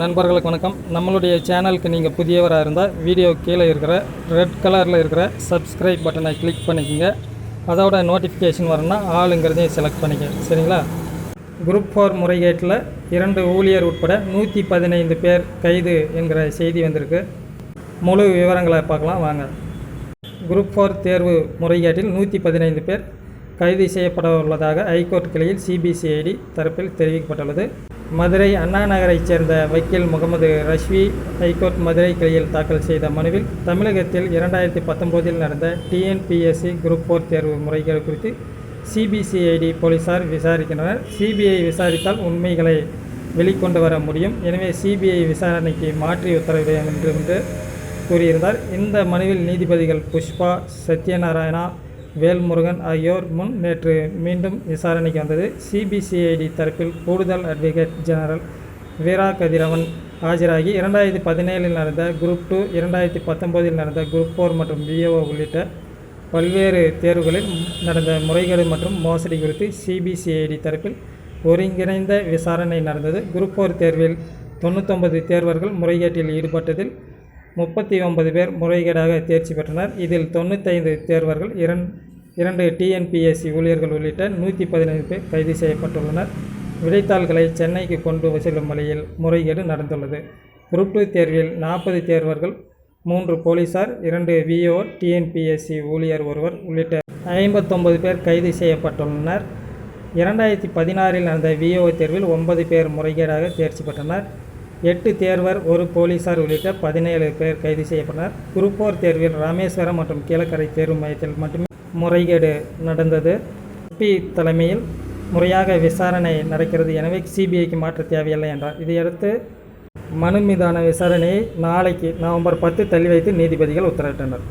நண்பர்களுக்கு வணக்கம். நம்மளுடைய சேனலுக்கு நீங்கள் புதியவராக இருந்தால் வீடியோ கீழே இருக்கிற ரெட் கலரில் இருக்கிற சப்ஸ்கிரைப் பட்டனை கிளிக் பண்ணிக்கோங்க. அதோட நோட்டிஃபிகேஷன் வரணும்னா ஆளுங்கிறதையும் செலக்ட் பண்ணிக்க சரிங்களா? குரூப் ஃபோர் முறைகேட்டில் இரண்டு ஊழியர் உட்பட நூற்றி பதினைந்து பேர் கைது என்கிற செய்தி வந்திருக்கு. முழு விவரங்களை பார்க்கலாம் வாங்க. குரூப் ஃபோர் தேர்வு முறைகேட்டில் நூற்றி பதினைந்து பேர் கைது செய்யப்பட உள்ளதாக ஹைகோர்ட் கிளையில் சிபிசிஐடி தரப்பில் தெரிவிக்கப்பட்டுள்ளது. மதுரை அண்ணா நகரைச் சேர்ந்த வக்கீல் முகமது ரஷ்வி ஹைகோர்ட் மதுரை கிளையில் தாக்கல் செய்த மனுவில் தமிழகத்தில் இரண்டாயிரத்தி பத்தொம்போதில் நடந்த டிஎன்பிஎஸ்சி குரூப் ஃபோர் தேர்வு முறைகள் குறித்து சிபிசிஐடி போலீசார் விசாரிக்கின்றனர். சிபிஐ விசாரித்தால் உண்மைகளை வெளிக்கொண்டு வர முடியும். எனவே சிபிஐ விசாரணைக்கு மாற்றி உத்தரவிட வேண்டும் என்று கூறியிருந்தார். இந்த மனுவில் நீதிபதிகள் புஷ்பா சத்யநாராயணா வேல்முருகன் ஆகியோர் முன் நேற்று மீண்டும் விசாரணைக்கு வந்தது. சிபிசிஐடி தரப்பில் கூடுதல் அட்வொகேட் ஜெனரல் வீரா கதிரவன் ஆஜராகி இரண்டாயிரத்தி பதினேழில் நடந்த குரூப் டூ இரண்டாயிரத்தி பத்தொம்போதில் நடந்த குரூப் ஃபோர் மற்றும் பிஓ உள்ளிட்ட பல்வேறு தேர்வுகளில் நடந்த முறைகேடு மற்றும் மோசடி குறித்து சிபிசிஐடி தரப்பில் ஒருங்கிணைந்த விசாரணை நடந்தது. குரூப் ஃபோர் தேர்வில் தொண்ணூத்தொன்பது தேர்வர்கள் முறைகேட்டில் ஈடுபட்டதில் முப்பத்தி ஒன்பது பேர் முறைகேடாக தேர்ச்சி பெற்றனர். இதில் தொண்ணூத்தைந்து தேர்வர்கள் இரண் இரண்டு டிஎன்பிஎஸ்சி ஊழியர்கள் உள்ளிட்ட நூற்றி பதினைந்து பேர் கைது செய்யப்பட்டுள்ளனர். விடைத்தாள்களை சென்னைக்கு கொண்டு செல்லும் வழியில் முறைகேடு நடந்துள்ளது. குரூப் டூ தேர்வில் நாற்பது தேர்வர்கள் மூன்று போலீசார் இரண்டு விஓ டிஎன்பிஎஸ்சி ஊழியர் ஒருவர் உள்ளிட்ட ஐம்பத்தொன்பது பேர் கைது செய்யப்பட்டுள்ளனர். இரண்டாயிரத்தி பதினாறில் நடந்த விஓ தேர்வில் ஒன்பது பேர் முறைகேடாக தேர்ச்சி பெற்றனர். எட்டு தேர்வர் ஒரு போலீசார் உள்ளிட்ட பதினேழு பேர் கைது செய்யப்பட்டனர். குரூப் தேர்வில் ராமேஸ்வரம் மற்றும் கீழக்கரை தேர்வு மையத்தில் மட்டுமே முறைகேடு நடந்தது. பி தலைமையில் முறையாக விசாரணை நடக்கிறது எனவே சிபிஐக்கு மாற்ற தேவையில்லை என்றார். இதையடுத்து மனு மீதான விசாரணையை நாளைக்கு நவம்பர் பத்து தள்ளி வைத்து நீதிபதிகள் உத்தரவிட்டனர்.